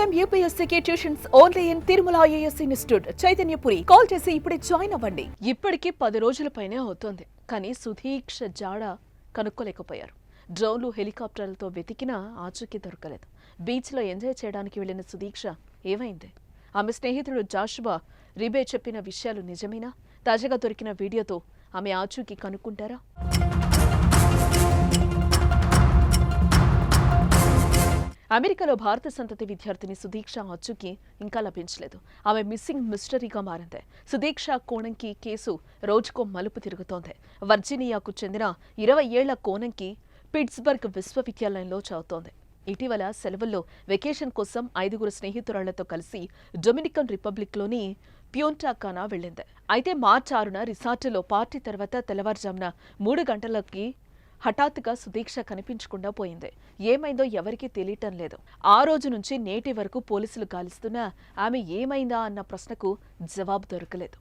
Time యూపీఎస్సీకి tuitions only in Tirumala IAS institute. Chaitanyapuri. Call చేసి ఇప్పుడే join అవ్వండి. ఇప్పటికీ పది రోజుల పైనే అవుతోంది. కానీ సుధీక్ష జాడ కనుక్కోలేకపోయారు. డ్రోన్లు హెలికాప్టర్లతో వెతికినా ఆచూకీ దొరకలేదు. బీచ్లో ఎంజాయ్ చేయడానికి వెళ్ళిన సుధీక్ష ఏమైంది? ఆమె స్నేహితుడు జాషువా రిబే చెప్పిన విషయాలు నిజమేనా? తాజాగా దొరికిన వీడియోతో ఆమె ఆచూకీ కనుక్కుంటారా? అమెరికాలో భారత సంతతి విద్యార్థిని సుదీక్ష అచ్చుకి ఇంకా లభించలేదు. ఆమె మిస్సింగ్ మిస్టరీగా మారింది. సుదీక్ష కోణంకి కేసు రోజుకో మలుపు తిరుగుతోంది. వర్జీనియాకు చెందిన ఇరవై ఏళ్ళ కోణంకి పిట్స్బర్గ్ విశ్వవిద్యాలయంలో చదువుతోంది. ఇటీవల సెలవుల్లో వెకేషన్ కోసం ఐదుగురు స్నేహితురాళ్ళతో కలిసి డొమినికన్ రిపబ్లిక్లోని ప్యూంటాకానా వెళ్ళింది. అయితే మార్చి ఆరున రిసార్టులో పార్టీ తర్వాత తెల్లవారుజామున మూడు గంటలకి హఠాత్తుగా సుదీక్ష కనిపించకుండా పోయింది. ఏమైందో ఎవరికీ తెలియటం లేదు. ఆ రోజు నుంచి నేటి వరకు పోలీసులు గాలిస్తున్నా ఆమె ఏమైందా అన్న ప్రశ్నకు జవాబు దొరకలేదు.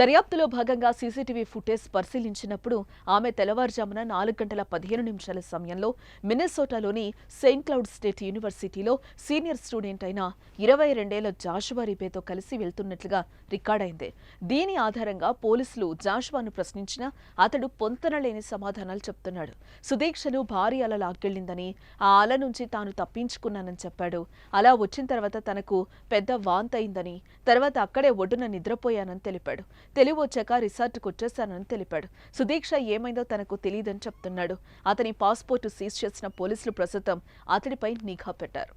దర్యాప్తులో భాగంగా సీసీటీవీ ఫుటేజ్ పరిశీలించినప్పుడు ఆమె తెల్లవారుజామున నాలుగు గంటల పదిహేను నిమిషాల సమయంలో మినెసోటాలోని సెయింట్ క్లౌడ్ స్టేట్ యూనివర్సిటీలో సీనియర్ స్టూడెంట్ అయిన ఇరవై రెండేళ్ళ జాషువా రిపేతో కలిసి వెళ్తున్నట్లుగా రికార్డైంది దీని ఆధారంగా పోలీసులు జాషువాను ప్రశ్నించినా అతడు పొంతనలేని సమాధానాలు చెప్తున్నాడు. సుదీక్షను భారీ అల లాక్కెళ్ళిందని ఆ అల నుంచి తాను తప్పించుకున్నానని చెప్పాడు. అలా వచ్చిన తర్వాత తనకు పెద్ద వాంతయిందని తర్వాత అక్కడే ఒడ్డున నిద్రపోయానని తెలిపాడు. తెలివి వచ్చాక రిసార్ట్కు వచ్చేశానని తెలిపాడు. సుదీక్ష ఏమైందో తనకు తెలియదని చెప్తున్నాడు. అతని పాస్పోర్టు సీజ్ చేసిన పోలీసులు ప్రస్తుతం అతడిపై నిఘా పెట్టారు.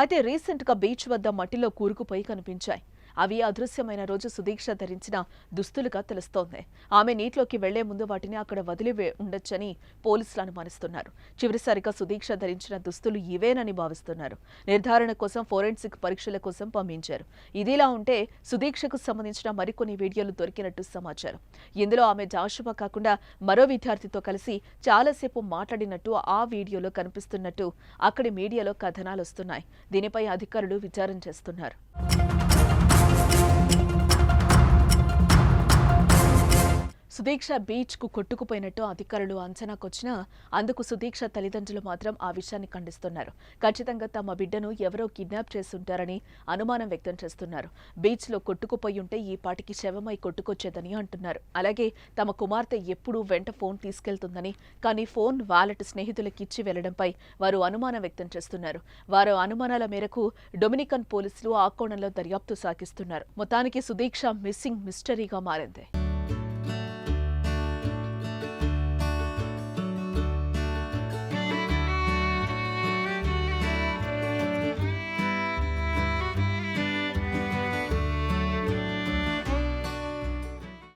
అయితే రీసెంట్గా బీచ్ వద్ద మట్టిలో కూరుకుపోయి కనిపించాయి. అవి అదృశ్యమైన రోజు సుదీక్ష ధరించిన దుస్తులుగా తెలుస్తోంది. ఆమె నీటిలోకి వెళ్ళే ముందు వాటిని అక్కడ వదిలి ఉండొచ్చని పోలీసులు అనుమానిస్తున్నారు. చివరిసారిగా సుదీక్ష ధరించిన దుస్తులు ఇవేనని భావిస్తున్నారు. నిర్ధారణ కోసం ఫోరెన్సిక్ పరీక్షల కోసం పంపించారు. ఇదిలా ఉంటే సుదీక్షకు సంబంధించిన మరికొన్ని వీడియోలు దొరికినట్టు సమాచారం. ఇందులో ఆమె జాషువా కాకుండా మరో విద్యార్థితో కలిసి చాలాసేపు మాట్లాడినట్టు ఆ వీడియోలో కనిపిస్తున్నట్టు అక్కడి మీడియాలో కథనాలు వస్తున్నాయి. దీనిపై అధికారులు విచారణ చేస్తున్నారు. సుదీక్ష బీచ్కు కొట్టుకుపోయినట్టు అధికారులు అంచనాకొచ్చినా అందుకు సుదీక్ష తల్లిదండ్రులు మాత్రం ఆ విషయాన్ని ఖండిస్తున్నారు. ఖచ్చితంగా తమ బిడ్డను ఎవరో కిడ్నాప్ చేస్తుంటారని అనుమానం వ్యక్తం చేస్తున్నారు. బీచ్లో కొట్టుకుపోయి ఉంటే ఈ పాటికి శవమై కొట్టుకొచ్చేదని అంటున్నారు. అలాగే తమ కుమార్తె ఎప్పుడూ వెంట ఫోన్ తీసుకెళ్తుందని కానీ ఫోన్ వాలెట్ స్నేహితులకిచ్చి వెళ్ళడంపై వారు అనుమానం వ్యక్తం చేస్తున్నారు. వారు అనుమానాల మేరకు డొమినికన్ పోలీసులు ఆ కోణంలో దర్యాప్తు సాగిస్తున్నారు. మొత్తానికి సుదీక్ష మిస్సింగ్ మిస్టరీగా మారింది.